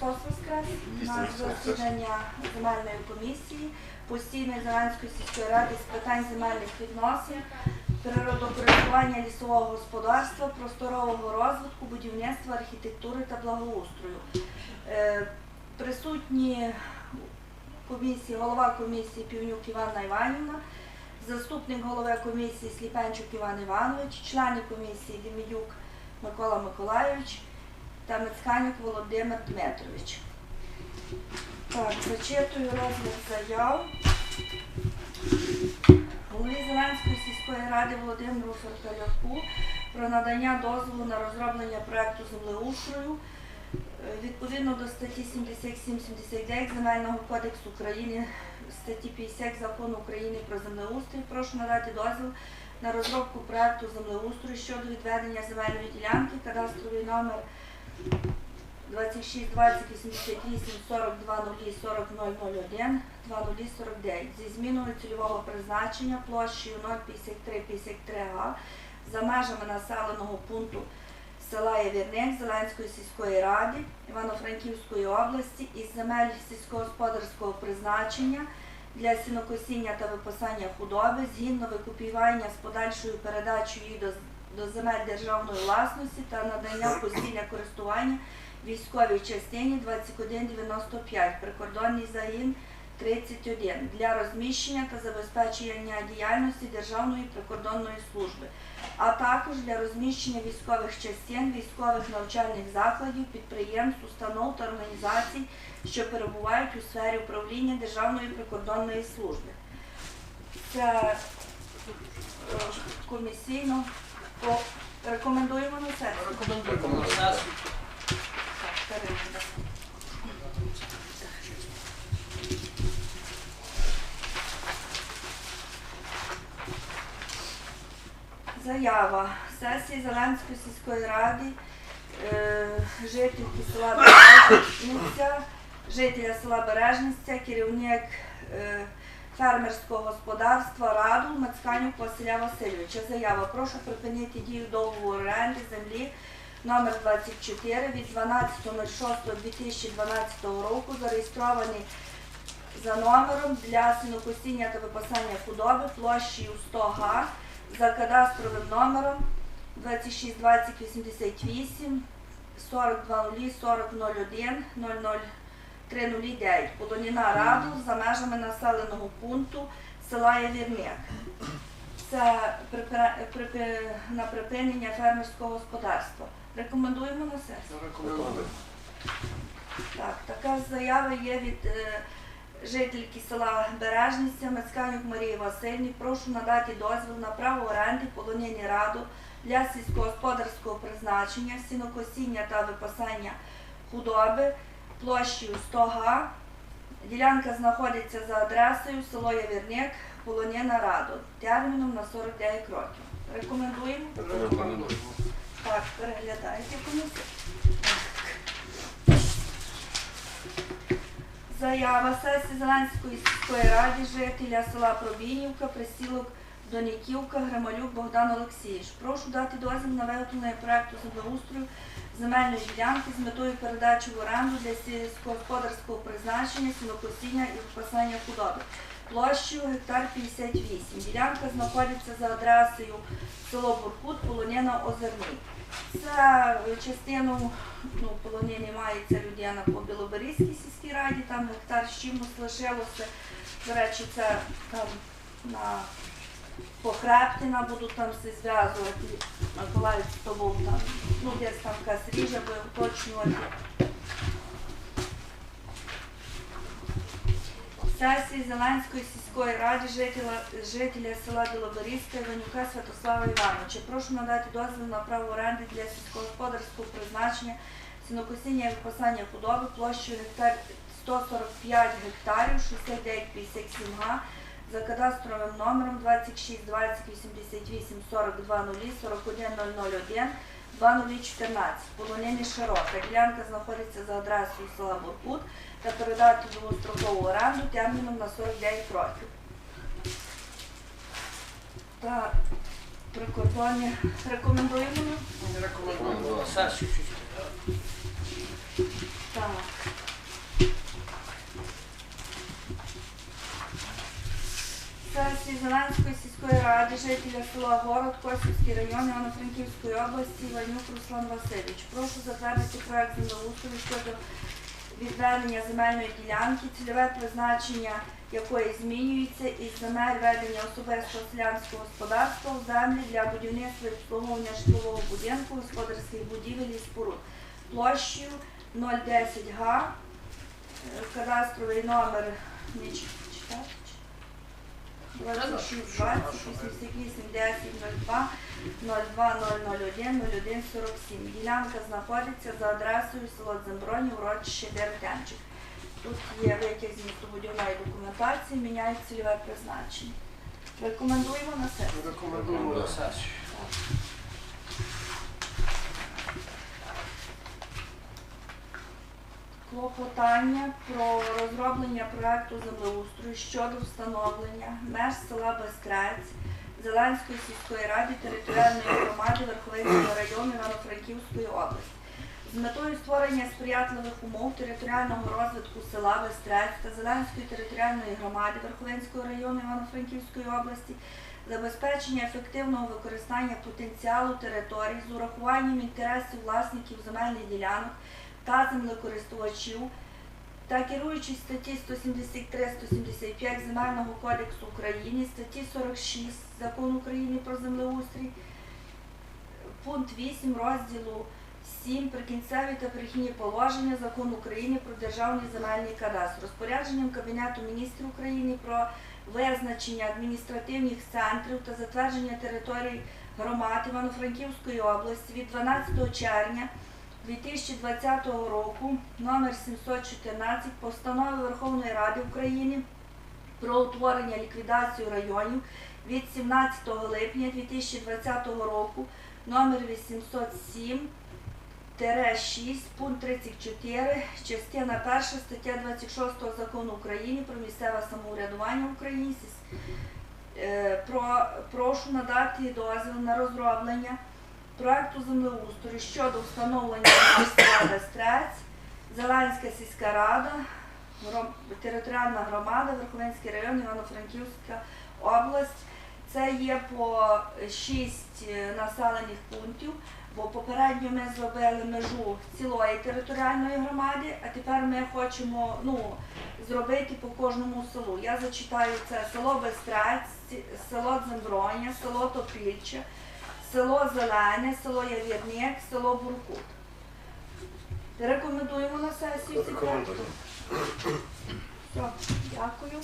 Христос Воскрес! На засідання земельної комісії постійної Зеленської сільської ради з питань земельних відносин, природокористування лісового господарства, просторового розвитку, будівництва, архітектури та благоустрою. Е, Присутні комісії, голова комісії Півнюк Іванна Іванівна, заступник голови комісії Сліпенчук Іван Іванович, члени комісії Демідюк Микола Миколайович та Мицьканюк Володимир Дмитрович. Так, зачитую розгляд заяв. Голові Зеленської сільської ради Володимиру Форталяку про надання дозволу на розроблення проекту землеустрою Е, відповідно до статті 77-79 Земельного кодексу України, статті 50 Закону України про землеустрій, прошу надати дозвіл на розробку проекту землеустрою щодо відведення земельної ділянки, кадастровий номер 26 20 88 42 0 40 001 2049 зі зміною цільового призначення площею 053 53 га за межами населеного пункту села Явірник Зеленської сільської ради Івано-Франківської області із земель сільськогосподарського призначення для сінокосіння та випасання худоби згідно викупівання з подальшою передачею її до, до земель державної власності та надання в постійне користування військовій частині 2195 прикордонний загін 31 для розміщення та забезпечення діяльності Державної прикордонної служби, а також для розміщення військових частин, військових навчальних закладів, підприємств, установ та організацій, що перебувають у сфері управління Державної прикордонної служби. Це е, комісійно по рекомендуємо на сесію. Рекомендуємо. Так, перейдемо. Заява сесії Зеленської сільської ради, е, жительки села Бережниця, жителя села Бережниця, керівник е, фермерського господарства Раду Мацканюк Василя Васильовича. Заява. Прошу припинити дію договору оренди землі номер 24 від 12.06.2012 року, зареєстрований за номером для сінокосіння та випасання худоби площею 100 га за кадастровим номером 262088 42 4001 00309 Полоніна Раду за межами населеного пункту села Явірник. Це на припинення фермерського господарства. Рекомендуємо на сесію. Рекомендуємо. Так, така заява є від е, жительки села Бережниця Мацьканюк Марії Васильівни. Прошу надати дозвіл на право оренди полонині раду для сільськогосподарського призначення, сінокосіння та випасання худоби площею 100 га. Ділянка знаходиться за адресою село Явірник, полонина раду, терміном на 49 років. Рекомендуємо? Рекомендуємо. Так, переглядайте комісію. Заява сесії Зеленської сільської ради жителя села Пробійнівка, присілок Доніківка, Грималюк Богдан Олексійович. Прошу дати дозвіл на виготовлення проекту землеустрою земельної ділянки з метою передачі в оренду для сільськогосподарського призначення, сінокосіння і випасання худоби. Площею гектар 58. Ділянка знаходиться за адресою село Буркут, полонина Озерний. Це частину ну, полонини мається людина по Білоберізькій сільській раді, там гектар з чимось лишилося. До речі, це там на Похрептина будуть там все зв'язувати. Миколаїв з тобою там, ну десь там якась ріжа, бо уточнювати. Сесії Зеленської сільської ради жителя, жителя села Білоберізька Іванюка Святослава Івановича. Прошу надати дозвіл на право оренди для сільськогосподарського призначення сінокосіння і випасання худоби площею гектар 145 гектарів 69,57 га за кадастровим номером 26 20 88 42 0 41 001 2014 Полонені широка. Ділянка знаходиться за адресою села Буркут та передати довгострокову оренду терміном на 49 років. Та прикордонні рекомендуємо. Рекомендуємо. Сесію. Так. жителя села Город, Косівський район Івано-Франківської області Іванюк Руслан Васильович. Прошу затвердити проект землеустрою щодо відведення земельної ділянки, цільове призначення якої змінюється із земель ведення особистого селянського господарства в землі для будівництва і обслуговування житлового будинку, господарських будівель і споруд площею 010 га, кадастровий номер 26 20 88 10 02 02 001 01 47. Ділянка знаходиться за адресою село Дземброні, урочище Дертянчик. Тут є витяг з містобудівної документації, міняють цільове призначення. Рекомендуємо на сесію. Рекомендуємо на сесію. Клопотання про розроблення проекту землеустрою щодо встановлення меж села Бестрець Зеленської сільської ради територіальної громади Верховинського району Івано-Франківської області. З метою створення сприятливих умов територіального розвитку села Бестрець та Зеленської територіальної громади Верховинського району Івано-Франківської області, забезпечення ефективного використання потенціалу територій з урахуванням інтересів власників земельних ділянок та землекористувачів та керуючись статті 173-175 Земельного кодексу України, статті 46 Закону України про землеустрій, пункт 8 розділу 7 прикінцеві та перехідні положення Закону України про державний земельний кадастр, розпорядженням Кабінету міністрів України про визначення адміністративних центрів та затвердження територій громад Івано-Франківської області від 12 червня 2020 року номер 714 постанови Верховної Ради України про утворення ліквідацію районів від 17 липня 2020 року номер 807 6 пункт 34, частина 1 стаття 26 закону України про місцеве самоврядування в Україні. Е, Про, прошу надати дозвіл на розроблення проекту землеустрою щодо встановлення села Бестрець, Зеленська сільська рада, територіальна громада, Верховинський район, Івано-Франківська область. Це є по шість е, населених пунктів, бо попередньо ми зробили межу цілої територіальної громади, а тепер ми хочемо ну, зробити по кожному селу. Я зачитаю це село Бестрець, село Дземброня, село Топільче, село Зелене, село Явірник, село Буркут. Рекомендуємо на сесію. Все, дякую.